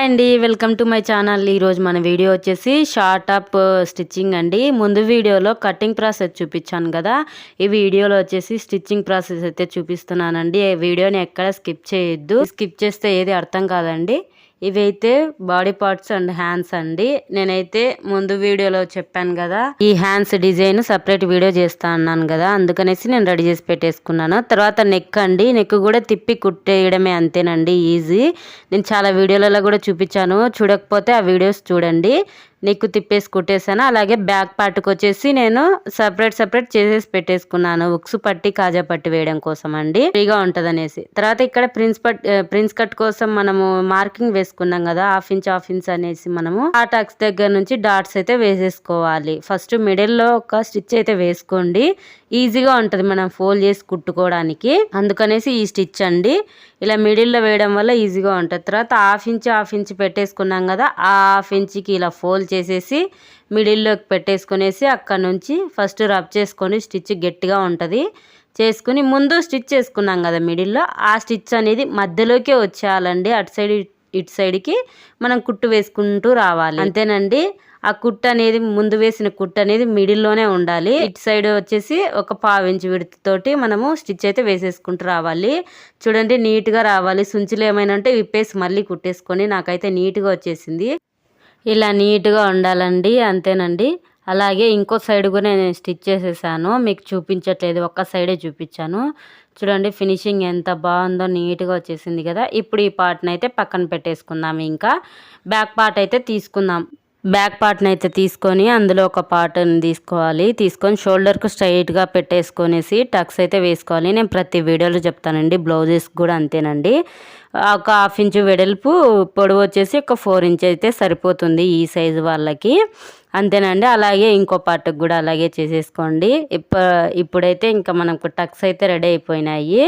Hi అండి welcome to my channel. ఈరోజు మన వీడియో వచ్చేసి షార్ట్ అప్ uh, స్టిచ్చింగ్ అండి. ముందు వీడియోలో కటింగ్ ప్రాసెస్ చూపించాను కదా. ఈ వీడియోలో వచ్చేసి స్టిచ్చింగ్ ప్రాసెస్ అయితే చూపిస్తున్నానండి. ఈ వీడియోని ఎక్కడ స్కిప్ చేయొద్దు. స్కిప్ చేస్తే ఏది అర్థం కాదండి. ఇవైతే బాడీ పార్ట్స్ అండ్ హ్యాండ్స్ అండి. నేనైతే ముందు వీడియోలో చెప్పాను కదా ఈ హ్యాండ్స్ డిజైన్ సపరేట్ వీడియో చేస్తా అన్నాను కదా అందుకనేసి నేను రెడీ చేసి పెట్టేసుకున్నాను. తర్వాత నెక్ అండి నెక్ కూడా తిప్పి కుట్టేయడమే అంతేనండి ఈజీ. నేను చాలా వీడియోలలో కూడా చూపించాను. చూడకపోతే ఆ వీడియోస్ చూడండి. నెక్ తిప్పేసి కుట్టేసాను అలాగే బ్యాక్ పార్ట్కి వచ్చేసి నేను సపరేట్ సపరేట్ చేసేసి పెట్టేసుకున్నాను. ఉక్సు పట్టి కాజా పట్టి వేయడం కోసం అండి ఫ్రీగా ఉంటుంది తర్వాత ఇక్కడ ప్రిన్స్ పట్ ప్రిన్స్ కట్ కోసం మనము మార్కింగ్ వేసుకున్నాం కదా. హాఫ్ ఇంచ్ హాఫ్ ఇంచ్ అనేసి మనము ఆ టాక్స్ దగ్గర నుంచి డాట్స్ అయితే వేసేసుకోవాలి. ఫస్ట్ మిడిల్లో ఒక స్టిచ్ అయితే వేసుకోండి. ఈజీగా ఉంటుంది మనం ఫోల్డ్ చేసి కుట్టుకోవడానికి. అందుకనేసి ఈ స్టిచ్ అండి. ఇలా మిడిల్లో వేయడం వల్ల ఈజీగా ఉంటుంది. తర్వాత హాఫ్ ఇంచ్ హాఫ్ ఇంచ్ పెట్టేసుకున్నాం కదా. ఆ హాఫ్ ఇంచ్కి ఇలా ఫోల్డ్ చేసేసి మిడిల్లోకి పెట్టేసుకునేసి అక్కడ నుంచి ఫస్ట్ రబ్ చేసుకొని స్టిచ్ గట్టిగా ఉంటుంది. చేసుకుని ముందు స్టిచ్ చేసుకున్నాం కదా మిడిల్లో. ఆ స్టిచ్ అనేది మధ్యలోకే వచ్చేయాలండి. అటు సైడ్ ఇటు సైడ్కి మనం కుట్టు వేసుకుంటూ రావాలి. అంతేనండి. ఆ కుట్ట అనేది ముందు వేసిన కుట్ట అనేది మిడిల్లోనే ఉండాలి. ఇటు సైడ్ వచ్చేసి ఒక పావించి విడతతోటి మనము స్టిచ్ అయితే వేసేసుకుంటూ రావాలి. చూడండి నీట్గా రావాలి. సుంచులు ఏమైనా ఉంటే విప్పేసి మళ్ళీ కుట్టేసుకొని నాకైతే నీట్గా వచ్చేసింది. ఇలా నీట్గా ఉండాలండి అంతేనండి. అలాగే ఇంకో సైడ్ కూడా నేను స్టిచ్ చేసేసాను. మీకు చూపించట్లేదు ఒక్క సైడే చూపించాను. చూడండి ఫినిషింగ్ ఎంత బాగుందో నీట్గా వచ్చేసింది కదా. ఇప్పుడు ఈ పార్ట్ని అయితే పక్కన పెట్టేసుకుందాం ఇంకా. బ్యాక్ పార్ట్ అయితే తీసుకుందాం. బ్యాక్ పార్ట్ని అయితే తీసుకొని అందులో ఒక పార్ట్ని తీసుకోవాలి. తీసుకొని షోల్డర్కు స్ట్రైట్గా పెట్టేసుకొనేసి టక్స్ అయితే వేసుకోవాలి. నేను ప్రతి వీడియోలో చెప్తానండి. బ్లౌజెస్ కూడా అంతేనండి. ఒక హాఫ్ ఇంచు వెడల్పు పొడవు వచ్చేసి ఒక ఫోర్ ఇంచ్ అయితే సరిపోతుంది ఈ సైజు వాళ్ళకి. అంతేనండి. అలాగే ఇంకో పార్ట్కి కూడా అలాగే చేసేసుకోండి. ఇప్ప ఇప్పుడైతే ఇంకా మనకు టక్స్ అయితే రెడీ అయిపోయినాయి.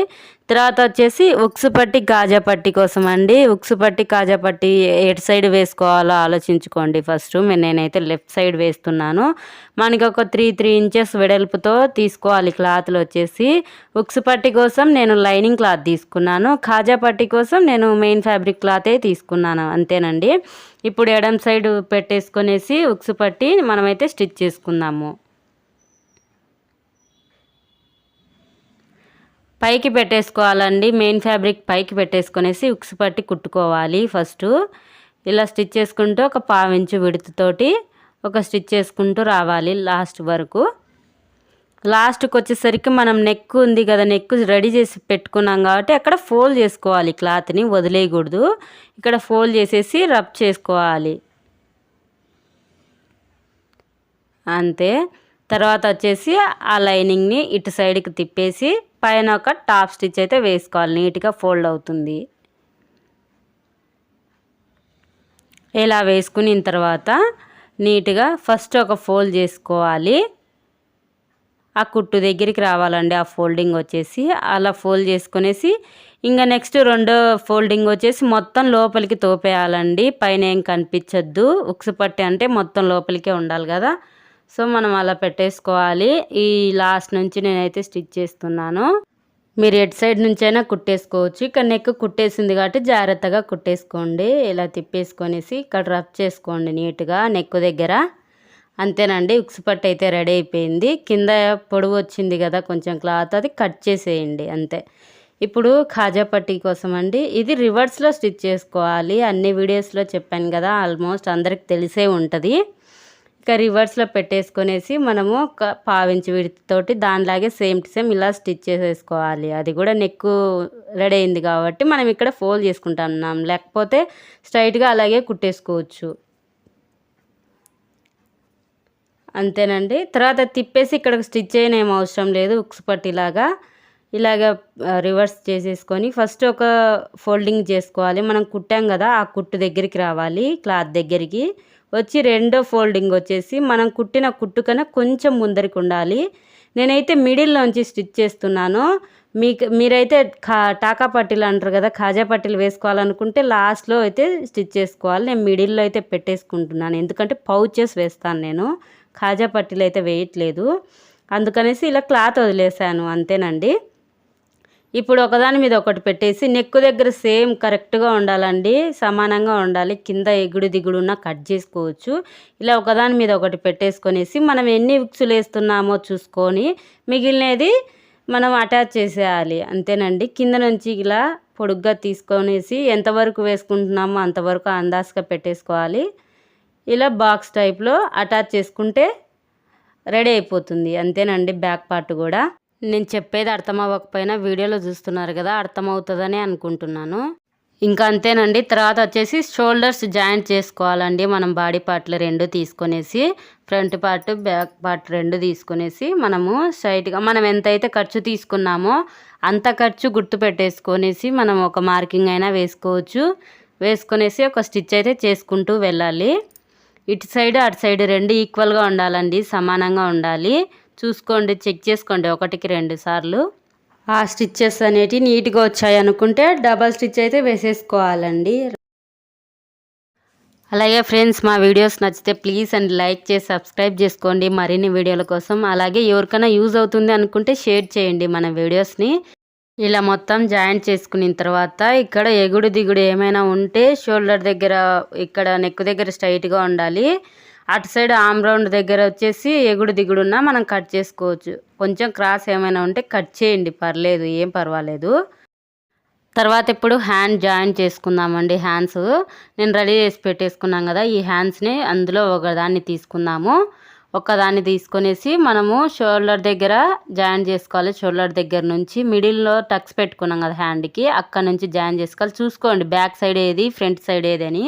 తర్వాత వచ్చేసి ఉక్సు పట్టి కాజా పట్టి కోసం అండి. ఉక్సు పట్టి కాజా పట్టి ఎటు సైడ్ వేసుకోవాలో ఆలోచించుకోండి ఫస్ట్. నేనైతే లెఫ్ట్ సైడ్ వేస్తున్నాను. మనకి ఒక త్రీ త్రీ ఇంచెస్ వెడల్పుతో తీసుకోవాలి క్లాత్లు వచ్చేసి. ఉక్సు పట్టి కోసం నేను లైనింగ్ క్లాత్ తీసుకున్నాను. కాజా పట్టి కోసం నేను మెయిన్ ఫ్యాబ్రిక్ క్లాతే తీసుకున్నాను. అంతేనండి. ఇప్పుడు ఎడం సైడ్ పెట్టేసుకొనేసి ఉక్సు పట్టి మనమైతే స్టిచ్ చేసుకుందాము. పైకి పెట్టేసుకోవాలండి. మెయిన్ ఫ్యాబ్రిక్ పైకి పెట్టేసుకొనేసి ఉక్స్ పట్టి కుట్టుకోవాలి ఫస్ట్. ఇలా స్టిచ్ చేసుకుంటూ ఒక పావించు విడుతుతోటి ఒక స్టిచ్ చేసుకుంటూ రావాలి లాస్ట్ వరకు. లాస్ట్కి వచ్చేసరికి మనం నెక్ ఉంది కదా నెక్ రెడీ చేసి పెట్టుకున్నాం కాబట్టి అక్కడ ఫోల్డ్ చేసుకోవాలి క్లాత్ని వదిలేయకూడదు. ఇక్కడ ఫోల్డ్ చేసేసి రబ్ చేసుకోవాలి. అంతే. తర్వాత వచ్చేసి ఆ లైనింగ్ని ఇటు సైడ్కి తిప్పేసి పైన ఒక టాప్ స్టిచ్ అయితే వేసుకోవాలి. నీట్గా ఫోల్డ్ అవుతుంది. ఇలా వేసుకున్న తర్వాత నీట్గా ఫస్ట్ ఒక ఫోల్డ్ చేసుకోవాలి. ఆ కుట్టు దగ్గరికి రావాలండి. ఆ ఫోల్డింగ్ వచ్చేసి అలా ఫోల్డ్ చేసుకునేసి ఇంకా నెక్స్ట్ రెండో ఫోల్డింగ్ వచ్చేసి మొత్తం లోపలికి తోపేయాలండి. పైన ఏం కనిపించద్దు. ఉక్సుపట్టి అంటే మొత్తం లోపలికే ఉండాలి కదా. సో మనం అలా పెట్టేసుకోవాలి. ఈ లాస్ట్ నుంచి నేనైతే స్టిచ్ చేస్తున్నాను. మీరు ఎడ్ సైడ్ నుంచైనా కుట్టేసుకోవచ్చు. ఇక్కడ నెక్ కుట్టేసింది కాబట్టి జాగ్రత్తగా కుట్టేసుకోండి. ఇలా తిప్పేసుకొనేసి ఇక్కడ రబ్ చేసుకోండి నీట్గా నెక్ దగ్గర. అంతేనండి ఉక్స్ పట్టు అయితే రెడీ అయిపోయింది. కింద పొడవు వచ్చింది కదా కొంచెం క్లాత్ అది కట్ చేసేయండి అంతే. ఇప్పుడు ఖాజా పట్టీ కోసం అండి. ఇది రివర్స్లో స్టిచ్ చేసుకోవాలి. అన్ని వీడియోస్లో చెప్పాను కదా ఆల్మోస్ట్ అందరికి తెలిసే ఉంటుంది. ఇంకా రివర్స్లో పెట్టేసుకొనేసి మనము ఒక పావించి విడితోటి దానిలాగే సేమ్ టు సేమ్ ఇలా స్టిచ్ చేసేసుకోవాలి. అది కూడా నెక్ రెడీ అయింది కాబట్టి మనం ఇక్కడ ఫోల్డ్ చేసుకుంటున్నాం. లేకపోతే స్ట్రైట్గా అలాగే కుట్టేసుకోవచ్చు. అంతేనండి. తర్వాత తిప్పేసి ఇక్కడ స్టిచ్ చేయని ఏం అవసరం లేదు. ఉక్స్ పట్టిలాగా ఇలాగ రివర్స్ చేసేసుకొని ఫస్ట్ ఒక ఫోల్డింగ్ చేసుకోవాలి. మనం కుట్టాం కదా ఆ కుట్టు దగ్గరికి రావాలి క్లాత్ దగ్గరికి. వచ్చి రెండో ఫోల్డింగ్ వచ్చేసి మనం కుట్టిన కుట్టు కన్నా కొంచెం ముందరికి ఉండాలి. నేనైతే మిడిల్లోంచి స్టిచ్ చేస్తున్నాను. మీకు మీరైతే ఖా టాకా పట్టీలు అంటారు కదా ఖాజా పట్టీలు వేసుకోవాలనుకుంటే లాస్ట్లో అయితే స్టిచ్ చేసుకోవాలి. నేను మిడిల్లో అయితే పెట్టేసుకుంటున్నాను. ఎందుకంటే పౌచెస్ వేస్తాను నేను. ఖాజా పట్టీలు అయితే వేయట్లేదు. అందుకనేసి ఇలా క్లాత్ వదిలేసాను. అంతేనండి. ఇప్పుడు ఒకదాని మీద ఒకటి పెట్టేసి నెక్కు దగ్గర సేమ్ కరెక్ట్గా ఉండాలండి. సమానంగా ఉండాలి. కింద ఎగుడు దిగుడు ఉన్న కట్ చేసుకోవచ్చు. ఇలా ఒకదాని మీద ఒకటి పెట్టేసుకొనేసి మనం ఎన్ని ఉక్సులు వేస్తున్నామో చూసుకొని మిగిలినది మనం అటాచ్ చేసేయాలి. అంతేనండి. కింద నుంచి ఇలా పొడుగ్గా తీసుకొనేసి ఎంతవరకు వేసుకుంటున్నామో అంతవరకు అందాజగా పెట్టేసుకోవాలి. ఇలా బాక్స్ టైప్లో అటాచ్ చేసుకుంటే రెడీ అయిపోతుంది. అంతేనండి. బ్యాక్ పార్ట్ కూడా. నేను చెప్పేది అర్థం అవ్వకపోయినా వీడియోలో చూస్తున్నారు కదా అర్థమవుతుందని అనుకుంటున్నాను. ఇంకా అంతేనండి తర్వాత వచ్చేసి షోల్డర్స్ జాయింట్ చేసుకోవాలండి. మనం బాడీ పార్ట్లు రెండు తీసుకొనేసి ఫ్రంట్ పార్ట్ బ్యాక్ పార్ట్ రెండు తీసుకొనేసి మనము స్ట్రైట్గా మనం ఎంతైతే ఖర్చు తీసుకున్నామో అంత ఖర్చు గుర్తు పెట్టేసుకొనేసి మనం ఒక మార్కింగ్ అయినా వేసుకోవచ్చు. వేసుకొనేసి ఒక స్టిచ్ అయితే చేసుకుంటూ వెళ్ళాలి. ఇటు సైడ్ అటు సైడ్ రెండు ఈక్వల్గా ఉండాలండి సమానంగా ఉండాలి. చూసుకోండి చెక్ చేసుకోండి. ఒకటికి రెండు సార్లు. ఆ స్టిచ్చెస్ అనేటివి నీట్గా వచ్చాయి అనుకుంటే డబల్ స్టిచ్ అయితే వేసేసుకోవాలండి. అలాగే ఫ్రెండ్స్ మా వీడియోస్ నచ్చితే ప్లీజ్ అండ్ లైక్ చేసి సబ్స్క్రైబ్ చేసుకోండి. మరిన్ని వీడియోల కోసం అలాగే ఎవరికైనా యూజ్ అవుతుంది అనుకుంటే షేర్ చేయండి మన వీడియోస్ని. ఇలా మొత్తం జాయింట్ చేసుకున్న తర్వాత ఇక్కడ ఎగుడు దిగుడు ఏమైనా ఉంటే షోల్డర్ దగ్గర ఇక్కడ నెక్ దగ్గర స్ట్రైట్గా ఉండాలి. అటు సైడ్ ఆమ్ రౌండ్ దగ్గర వచ్చేసి ఎగుడు దిగుడున్నా మనం కట్ చేసుకోవచ్చు. కొంచెం క్రాస్ ఏమైనా ఉంటే కట్ చేయండి. పర్లేదు ఏం పర్వాలేదు. తర్వాత ఇప్పుడు హ్యాండ్ జాయిన్ చేసుకుందామండి. హ్యాండ్స్ నేను రెడీ చేసి పెట్టేసుకున్నాం కదా ఈ హ్యాండ్స్ని అందులో ఒకదాన్ని తీసుకుందాము. ఒకదాన్ని తీసుకొనేసి మనము షోల్డర్ దగ్గర జాయిన్ చేసుకోవాలి. షోల్డర్ దగ్గర నుంచి మిడిల్లో టక్స్ పెట్టుకున్నాం కదా హ్యాండ్కి అక్కడ నుంచి జాయిన్ చేసుకోవాలి. చూసుకోండి బ్యాక్ సైడ్ ఏది ఫ్రంట్ సైడ్ ఏది అని.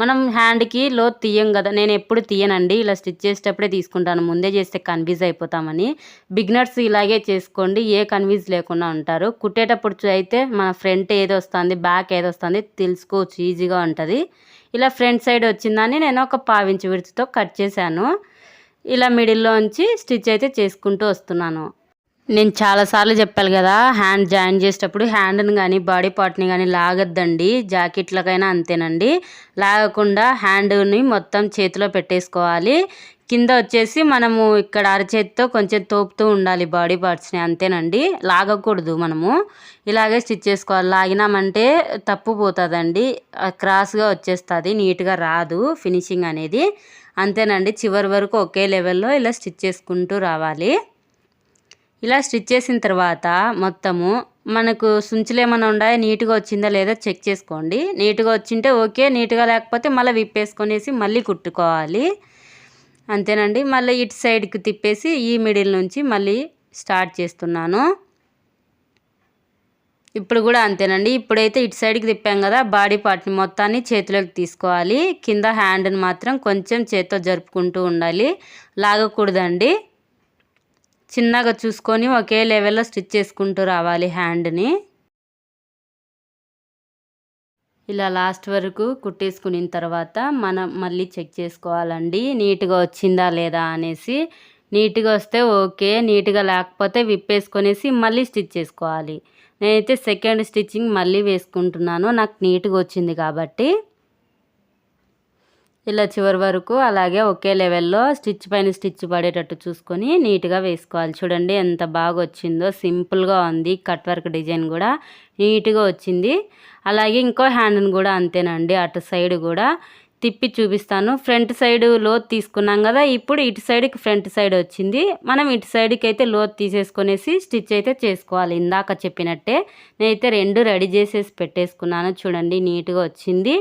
మనం హ్యాండ్కి లో తీయం కదా నేను ఎప్పుడు తీయనండి ఇలా స్టిచ్ చేసేటప్పుడే తీసుకుంటాను ముందే చేస్తే కన్ఫ్యూజ్ అయిపోతామని. బిగినర్స్ ఇలాగే చేసుకోండి ఏ కన్ఫ్యూజ్ లేకుండా ఉంటారు. కుట్టేటప్పుడు అయితే మన ఫ్రంట్ ఏది వస్తుంది బ్యాక్ ఏది వస్తుంది తెలుసుకోవచ్చు ఈజీగా ఉంటుంది. ఇలా ఫ్రంట్ సైడ్ వచ్చిందని నేను ఒక పావించి విడుచుతో కట్ చేశాను. ఇలా మిడిల్లో ఉంచి స్టిచ్ అయితే చేసుకుంటూ వస్తున్నాను. నేను చాలాసార్లు చెప్పాలి కదా హ్యాండ్ జాయిన్ చేసేటప్పుడు హ్యాండ్ని కానీ బాడీ పార్ట్ని కానీ లాగద్దండి. జాకెట్లకైనా అంతేనండి. లాగకుండా హ్యాండ్ని మొత్తం చేతిలో పెట్టేసుకోవాలి. కింద వచ్చేసి మనము ఇక్కడ అరచేతితో కొంచెం తోపుతూ ఉండాలి బాడీ పార్ట్స్ని అంతేనండి. లాగకూడదు మనము. ఇలాగే స్టిచ్ చేసుకోవాలి. లాగినామంటే తప్పు పోతుందండి. క్రాస్గా వచ్చేస్తుంది నీట్గా రాదు ఫినిషింగ్ అనేది. అంతేనండి. చివరి వరకు ఒకే లెవెల్లో ఇలా స్టిచ్ చేసుకుంటూ రావాలి. ఇలా స్టిచ్ చేసిన తర్వాత మొత్తము మనకు సుంచులు ఏమైనా ఉన్నాయో నీట్గా వచ్చిందా లేదా చెక్ చేసుకోండి. నీట్గా వచ్చింటే ఓకే నీట్గా లేకపోతే మళ్ళీ విప్పేసుకొనేసి మళ్ళీ కుట్టుకోవాలి. అంతేనండి. మళ్ళీ ఇటు సైడ్కి తిప్పేసి ఈ మిడిల్ నుంచి మళ్ళీ స్టార్ట్ చేస్తున్నాను. ఇప్పుడు కూడా అంతేనండి. ఇప్పుడైతే ఇటు సైడ్కి తిప్పాం కదా బాడీ పార్ట్ని మొత్తాన్ని చేతిలోకి తీసుకోవాలి. కింద హ్యాండ్ని మాత్రం కొంచెం చేత్తో జరుపుకుంటూ ఉండాలి. లాగకూడదండి. చిన్నగా చూసుకొని ఒకే లెవెల్లో స్టిచ్ చేసుకుంటూ రావాలి హ్యాండ్ని. ఇలా లాస్ట్ వరకు కుట్టేసుకున్న తర్వాత మనం మళ్ళీ చెక్ చేసుకోవాలండి నీట్గా వచ్చిందా లేదా అనేసి. నీట్గా వస్తే ఓకే నీట్గా లేకపోతే విప్పేసుకొనేసి మళ్ళీ స్టిచ్ చేసుకోవాలి. నేనైతే సెకండ్ స్టిచ్చింగ్ మళ్ళీ వేసుకుంటున్నాను నాకు నీట్గా వచ్చింది కాబట్టి. ఇలా చివరి వరకు అలాగే ఒకే లెవెల్లో స్టిచ్ పైన స్టిచ్ పడేటట్టు చూసుకొని నీట్గా వేసుకోవాలి. చూడండి ఎంత బాగా వచ్చిందో సింపుల్గా ఉంది. కట్ వర్క్ డిజైన్ కూడా నీట్గా వచ్చింది. అలాగే ఇంకో హ్యాండ్ని కూడా అంతేనండి. అటు సైడ్ కూడా తిప్పి చూపిస్తాను. ఫ్రంట్ సైడ్ లోత్ తీసుకున్నాం కదా ఇప్పుడు ఇటు సైడ్కి ఫ్రంట్ సైడ్ వచ్చింది. మనం ఇటు సైడ్కి అయితే లోత్ తీసేసుకునేసి స్టిచ్ అయితే చేసుకోవాలి. ఇందాక చెప్పినట్టే నేనైతే రెండు రెడీ చేసేసి పెట్టేసుకున్నాను. చూడండి నీట్గా వచ్చింది.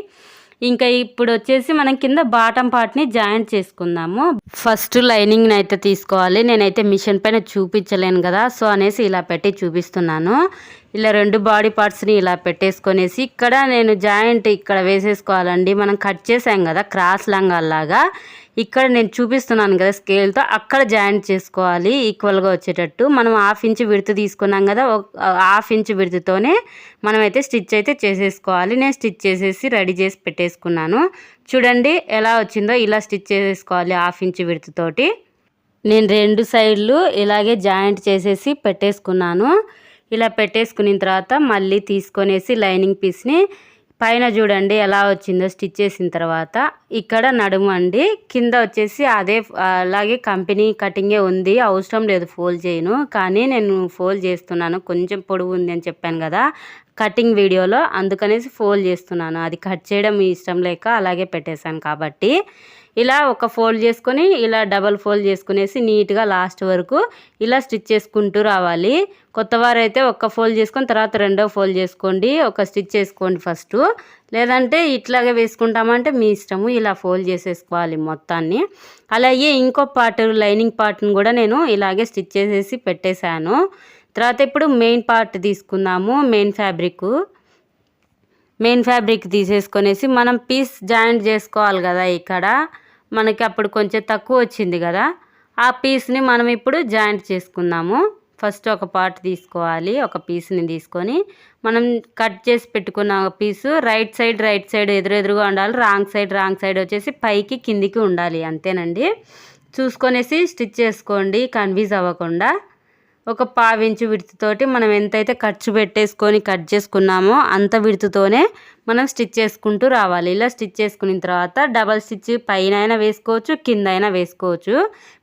ఇంకా ఇప్పుడు వచ్చేసి మనం కింద బాటం పార్ట్ని జాయింట్ చేసుకుందాము. ఫస్ట్ లైనింగ్ని అయితే తీసుకోవాలి. నేనైతే మిషన్ పైన చూపించలేను కదా సో అనేసి ఇలా పెట్టి చూపిస్తున్నాను. ఇలా రెండు బాడీ పార్ట్స్ని ఇలా పెట్టేసుకొనేసి ఇక్కడ నేను జాయింట్ ఇక్కడ వేసేసుకోవాలండి. మనం కట్ చేసాం కదా క్రాస్ లంగాల్లాగా. ఇక్కడ నేను చూపిస్తున్నాను కదా స్కేల్తో అక్కడ జాయింట్ చేసుకోవాలి ఈక్వల్గా వచ్చేటట్టు. మనం హాఫ్ ఇంచ్ విడుతు తీసుకున్నాం కదా హాఫ్ ఇంచ్ విడుతుతోనే మనమైతే స్టిచ్ అయితే చేసేసుకోవాలి. నేను స్టిచ్ చేసేసి రెడీ చేసి పెట్టేసుకున్నాను. చూడండి ఎలా వచ్చిందో ఇలా స్టిచ్ చేసేసుకోవాలి హాఫ్ ఇంచ్ విడుతుతోటి నేను రెండు సైడ్లు ఇలాగే జాయింట్ చేసేసి పెట్టేసుకున్నాను. ఇలా పెట్టేసుకున్న తర్వాత మళ్ళీ తీసుకొనేసి లైనింగ్ పీస్ని పైన చూడండి ఎలా వచ్చిందో స్టిచ్ చేసిన తర్వాత ఇక్కడ నడుము అండి. కింద వచ్చేసి అదే అలాగే కంపెనీ కటింగే ఉంది. అవసరం లేదు ఫోల్డ్ చేయను. కానీ నేను ఫోల్డ్ చేస్తున్నాను. కొంచెం పొడవు ఉంది అని చెప్పాను కదా కటింగ్ వీడియోలో. అందుకనేసి ఫోల్డ్ చేస్తున్నాను. అది కట్ చేయడం ఇష్టం లేక అలాగే పెట్టేశాను కాబట్టి. ఇలా ఒక ఫోల్డ్ చేసుకొని ఇలా డబల్ ఫోల్డ్ చేసుకునేసి నీట్గా లాస్ట్ వరకు ఇలా స్టిచ్ చేసుకుంటూ రావాలి. కొత్త వారైతే ఒక్క ఫోల్డ్ చేసుకొని తర్వాత రెండో ఫోల్డ్ చేసుకోండి. ఒక స్టిచ్ చేసుకోండి ఫస్ట్. లేదంటే ఇట్లాగే వేసుకుంటామంటే మీ ఇష్టము ఇలా ఫోల్డ్ చేసేసుకోవాలి మొత్తాన్ని. అలాగే ఇంకో పార్ట్ లైనింగ్ పార్ట్ని కూడా నేను ఇలాగే స్టిచ్ చేసేసి పెట్టేశాను. తర్వాత ఇప్పుడు మెయిన్ పార్ట్ తీసుకుందాము. Main fabric. మెయిన్ ఫ్యాబ్రిక్ తీసేసుకొనేసి మనం పీస్ జాయింట్ చేసుకోవాలి కదా ఇక్కడ. మనకి అప్పుడు కొంచెం తక్కువ వచ్చింది కదా. ఆ పీస్ని మనం ఇప్పుడు జాయింట్ చేసుకుందాము. ఫస్ట్ ఒక పార్ట్ తీసుకోవాలి. ఒక పీస్ని తీసుకొని మనం కట్ చేసి పెట్టుకున్న piece right side right side ఎదురెదురుగా ఉండాలి. రాంగ్ సైడ్ రాంగ్ సైడ్ వచ్చేసి పైకి కిందికి ఉండాలి. అంతేనండి. చూసుకొనేసి స్టిచ్ చేసుకోండి. కన్ఫ్యూజ్ అవ్వకుండా. ఒక పావించు విడుతుతోటి మనం ఎంతైతే ఖర్చు పెట్టేసుకొని కట్ చేసుకున్నామో అంత విడుతుతోనే మనం స్టిచ్ చేసుకుంటూ రావాలి. ఇలా స్టిచ్ చేసుకున్న తర్వాత డబల్ స్టిచ్ పైన అయినా వేసుకోవచ్చు కింద అయినా వేసుకోవచ్చు.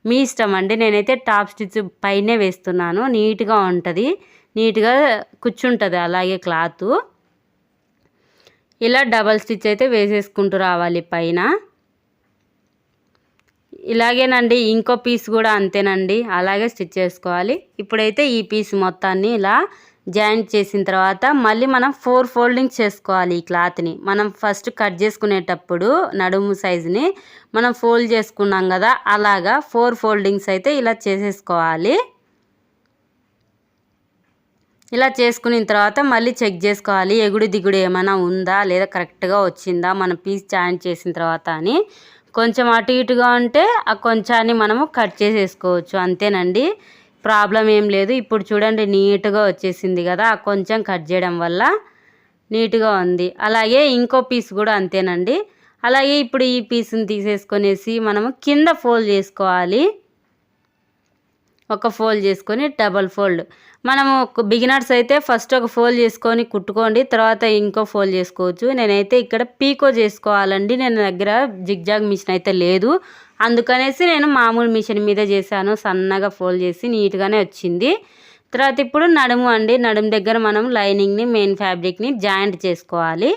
మీ ఇష్టం అండి. నేనైతే టాప్ స్టిచ్ పైనే వేస్తున్నాను. నీట్గా ఉంటుంది. నీట్గా కూర్చుంటుంది అలాగే క్లాత్. ఇలా డబల్ స్టిచ్ అయితే వేసేసుకుంటూ రావాలి పైన. ఇలాగేనండి ఇంకో పీస్ కూడా అంతేనండి. అలాగే స్టిచ్ చేసుకోవాలి. ఇప్పుడైతే ఈ పీస్ మొత్తాన్ని ఇలా జాయింట్ చేసిన తర్వాత మళ్ళీ మనం ఫోర్ ఫోల్డింగ్ చేసుకోవాలి ఈ క్లాత్ని. మనం ఫస్ట్ కట్ చేసుకునేటప్పుడు నడుము సైజుని మనం ఫోల్డ్ చేసుకున్నాం కదా అలాగా ఫోర్ ఫోల్డింగ్స్ అయితే ఇలా చేసేసుకోవాలి. ఇలా చేసుకున్న తర్వాత మళ్ళీ చెక్ చేసుకోవాలి. ఎగుడు దిగుడు ఏమైనా ఉందా లేదా కరెక్ట్గా వచ్చిందా మనం పీస్ జాయింట్ చేసిన తర్వాత అని. కొంచెం అటు ఇటుగా ఉంటే ఆ కొంచాన్ని మనము కట్ చేసేసుకోవచ్చు. అంతేనండి. ప్రాబ్లం ఏం లేదు. ఇప్పుడు చూడండి నీట్గా వచ్చేసింది కదా. ఆ కొంచెం కట్ చేయడం వల్ల నీట్గా ఉంది. అలాగే ఇంకో పీస్ కూడా అంతేనండి. అలాగే ఇప్పుడు ఈ పీస్ని తీసేసుకొనేసి మనము కింద ఫోల్డ్ చేసుకోవాలి. ఒక ఫోల్డ్ చేసుకొని డబల్ ఫోల్డ్. మనము బిగినర్స్ అయితే ఫస్ట్ ఒక ఫోల్డ్ చేసుకొని కుట్టుకోండి తర్వాత ఇంకో ఫోల్డ్ చేసుకోవచ్చు. నేనైతే ఇక్కడ పీకో చేసుకోవాలండి. నేను దగ్గర జిగ్జాగ్ మిషన్ అయితే లేదు. అందుకనేసి నేను మామూలు మిషన్ మీద చేశాను. సన్నగా ఫోల్డ్ చేసి నీట్గానే వచ్చింది. తర్వాత ఇప్పుడు నడుము అండి. నడుము దగ్గర మనం లైనింగ్ని మెయిన్ ఫ్యాబ్రిక్ని జాయింట్ చేసుకోవాలి.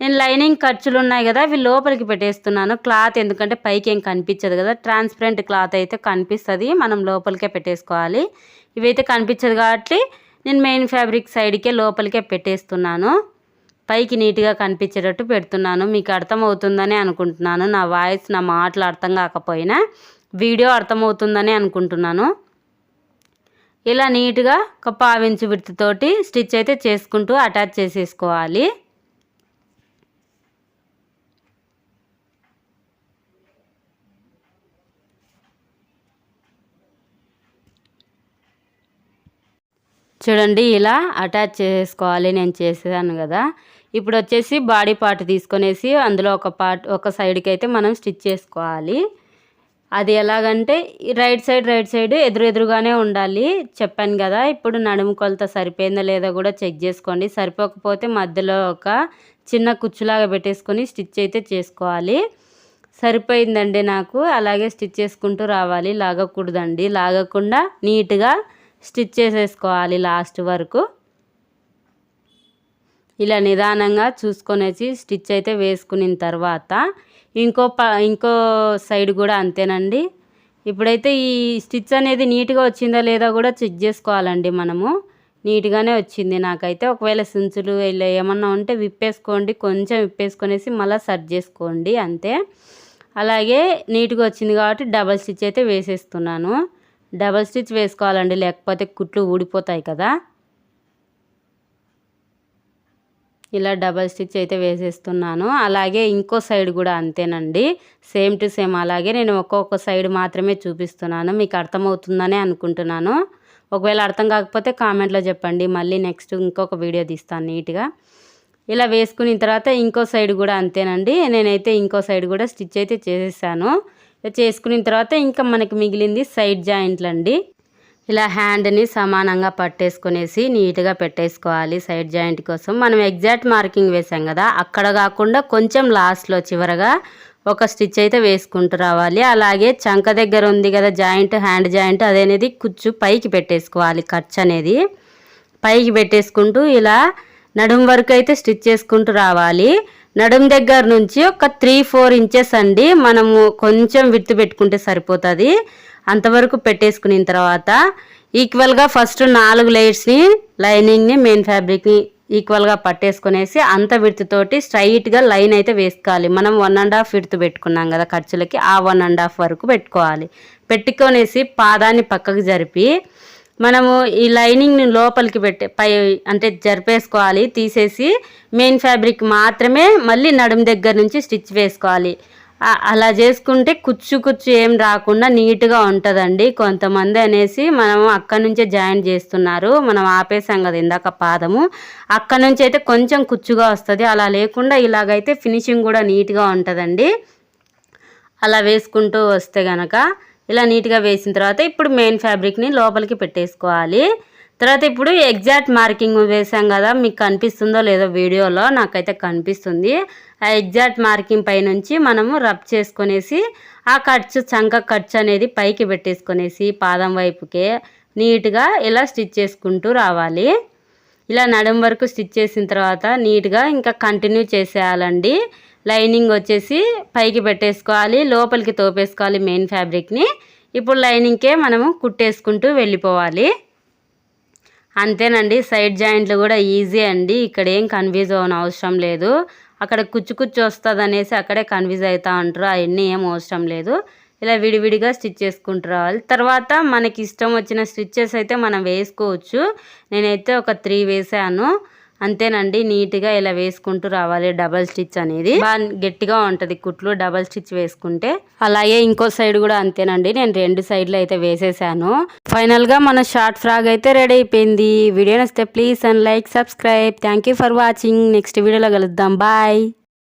నేను లైనింగ్ ఖర్చులు ఉన్నాయి కదా అవి లోపలికి పెట్టేస్తున్నాను. క్లాత్ ఎందుకంటే పైకి ఏం కనిపించదు కదా. ట్రాన్స్పరెంట్ క్లాత్ అయితే కనిపిస్తుంది మనం లోపలికే పెట్టేసుకోవాలి. ఇవైతే కనిపించదు కాబట్టి నేను మెయిన్ ఫ్యాబ్రిక్ సైడ్కే లోపలికే పెట్టేస్తున్నాను. పైకి నీట్గా కనిపించేటట్టు పెడుతున్నాను. మీకు అర్థమవుతుందని అనుకుంటున్నాను. నా వాయిస్ నా మాటలు అర్థం కాకపోయినా వీడియో అర్థమవుతుందని అనుకుంటున్నాను. ఇలా నీట్గా ఒక పావించు విడుతుతోటి స్టిచ్ అయితే చేసుకుంటూ అటాచ్ చేసేసుకోవాలి. చూడండి ఇలా అటాచ్ చేసుకోవాలి. నేను చేసాను కదా. ఇప్పుడు వచ్చేసి బాడీ పార్ట్ తీసుకొనేసి అందులో ఒక పార్ట్ ఒక సైడ్కి అయితే మనం స్టిచ్ చేసుకోవాలి. అది ఎలాగంటే రైట్ సైడ్ రైట్ సైడ్ ఎదురు ఎదురుగానే ఉండాలి. చెప్పాను కదా ఇప్పుడు నడుము కొలత సరిపోయిందా లేదో కూడా చెక్ చేసుకోండి. సరిపోకపోతే మధ్యలో ఒక చిన్న కుచ్చులాగా పెట్టేసుకొని స్టిచ్ అయితే చేసుకోవాలి. సరిపోయిందండి నాకు. అలాగే స్టిచ్ చేసుకుంటూ రావాలి. లాగకూడదండి. లాగకుండా నీట్గా స్టిచ్ చేసేసుకోవాలి లాస్ట్ వరకు. ఇలా నిదానంగా చూసుకొనేసి స్టిచ్ అయితే వేసుకున్న తర్వాత ఇంకో ప ఇంకో సైడ్ కూడా అంతేనండి. ఇప్పుడైతే ఈ స్టిచ్ అనేది నీట్గా వచ్చిందా లేదా కూడా చెక్ చేసుకోవాలండి మనము. నీట్గానే వచ్చింది నాకైతే. ఒకవేళ సుంచులు ఇలా ఏమన్నా ఉంటే విప్పేసుకోండి కొంచెం విప్పేసుకొనేసి మళ్ళీ సర్చ్ చేసుకోండి అంతే. అలాగే నీట్గా వచ్చింది కాబట్టి డబల్ స్టిచ్ అయితే వేసేస్తున్నాను. డబల్ స్టిచ్ వేసుకోవాలండి లేకపోతే కుట్లు ఊడిపోతాయి కదా. ఇలా డబల్ స్టిచ్ అయితే వేసేస్తున్నాను. అలాగే ఇంకో సైడ్ కూడా అంతేనండి. సేమ్ టు సేమ్ అలాగే నేను ఒక్కొక్క సైడ్ మాత్రమే చూపిస్తున్నాను. మీకు అర్థమవుతుందనే అనుకుంటున్నాను. ఒకవేళ అర్థం కాకపోతే కామెంట్లో చెప్పండి. మళ్ళీ నెక్స్ట్ ఇంకొక వీడియో తీస్తాను నీట్గా. ఇలా వేసుకున్న తర్వాత ఇంకో సైడ్ కూడా అంతేనండి. నేనైతే ఇంకో సైడ్ కూడా స్టిచ్ అయితే చేసేసాను. చేసుకున్న తర్వాత ఇంకా మనకి మిగిలింది సైడ్ జాయింట్లు అండి ఇలా హ్యాండ్ని సమానంగా పట్టేసుకునేసి నీట్గా పెట్టేసుకోవాలి సైడ్ జాయింట్ కోసం. మనం ఎగ్జాక్ట్ మార్కింగ్ వేసాం కదా అక్కడ కాకుండా కొంచెం లాస్ట్లో చివరగా ఒక స్టిచ్ అయితే వేసుకుంటూ రావాలి. అలాగే చంక దగ్గర ఉంది కదా జాయింట్ హ్యాండ్ జాయింట్ అదనేది కుచ్చు పైకి పెట్టేసుకోవాలి ఖర్చు అనేది. పైకి పెట్టేసుకుంటూ ఇలా నడుం వరకు అయితే స్టిచ్ చేసుకుంటూ రావాలి. నడుం దగ్గర నుంచి ఒక త్రీ ఫోర్ ఇంచెస్ అండి. మనము కొంచెం విత్తు పెట్టుకుంటే సరిపోతుంది. అంతవరకు పెట్టేసుకున్న తర్వాత ఈక్వల్గా ఫస్ట్ నాలుగు లేయర్స్ని లైనింగ్ని మెయిన్ ఫ్యాబ్రిక్ని ఈక్వల్గా పట్టేసుకునేసి అంత విడుతుతోటి స్ట్రైట్గా లైన్ అయితే వేసుకోవాలి. మనం వన్ అండ్ హాఫ్ విడుతు పెట్టుకున్నాం కదా ఖర్చులకి ఆ వన్ అండ్ హాఫ్ వరకు పెట్టుకోవాలి. పెట్టుకొనేసి పాదాన్ని పక్కకు జరిపి మనము ఈ లైనింగ్ని లోపలికి పెట్టే పై అంటే జరిపేసుకోవాలి తీసేసి మెయిన్ ఫ్యాబ్రిక్ మాత్రమే మళ్ళీ నడుం దగ్గర నుంచి స్టిచ్ వేసుకోవాలి. అలా చేసుకుంటే కుచ్చు కుచ్చు ఏం రాకుండా నీట్గా ఉంటుందండి. కొంతమంది అనేసి మనం అక్కడ నుంచే జాయిన్ చేస్తున్నారు. మనం ఆపేసాం కదా ఇందాక పాదము. అక్కడ నుంచి అయితే కొంచెం కుచ్చుగా వస్తుంది. అలా లేకుండా ఇలాగైతే ఫినిషింగ్ కూడా నీట్గా ఉంటుందండి. అలా వేసుకుంటూ వస్తే కనుక ఇలా నీట్గా వేసిన తర్వాత ఇప్పుడు మెయిన్ ఫ్యాబ్రిక్ని లోపలికి పెట్టేసుకోవాలి. తర్వాత ఇప్పుడు ఎగ్జాక్ట్ మార్కింగ్ వేసాం కదా మీకు కనిపిస్తుందో లేదో వీడియోలో నాకైతే కనిపిస్తుంది. ఆ ఎగ్జాక్ట్ మార్కింగ్ పై నుంచి మనము రబ్ చేసుకొనేసి ఆ ఖర్చు చంక ఖర్చు అనేది పైకి పెట్టేసుకొనేసి పాదం వైపుకే నీట్గా ఇలా స్టిచ్ చేసుకుంటూ రావాలి. ఇలా నడుం వరకు స్టిచ్ చేసిన తర్వాత నీట్గా ఇంకా కంటిన్యూ చేసేయాలండి. లైనింగ్ వచ్చేసి పైకి పెట్టేసుకోవాలి లోపలికి తోపేసుకోవాలి మెయిన్ ఫ్యాబ్రిక్ని. ఇప్పుడు లైనింగ్కే మనము కుట్టేసుకుంటూ వెళ్ళిపోవాలి. అంతేనండి సైడ్ జాయింట్లు కూడా ఈజీ అండి. ఇక్కడ ఏం కన్ఫ్యూజ్ అవ్వని అవసరం లేదు. అక్కడ కుచ్చు కుచ్చు వస్తుంది అనేసి అక్కడే కన్ఫ్యూజ్ అవుతా ఉంటారు అవన్నీ ఏం అవసరం లేదు. ఇలా విడివిడిగా స్టిచ్ చేసుకుంటూ రావాలి. తర్వాత మనకి ఇష్టం వచ్చిన స్టిచ్చెస్ అయితే మనం వేసుకోవచ్చు. నేనైతే ఒక త్రీ వేసాను. అంతేనండి నీట్గా ఇలా వేసుకుంటూ రావాలి డబల్ స్టిచ్ అనేది. బాగా గట్టిగా ఉంటుంది కుట్లు డబల్ స్టిచ్ వేసుకుంటే. అలాగే ఇంకో సైడ్ కూడా అంతేనండి నేను రెండు సైడ్లు అయితే వేసేసాను. ఫైనల్గా మన షార్ట్ ఫ్రాగ్ అయితే రెడీ అయిపోయింది. వీడియో నచ్చితే please and like subscribe. Thank you for watching. Next వీడియోలో కలుద్దాం. బాయ్.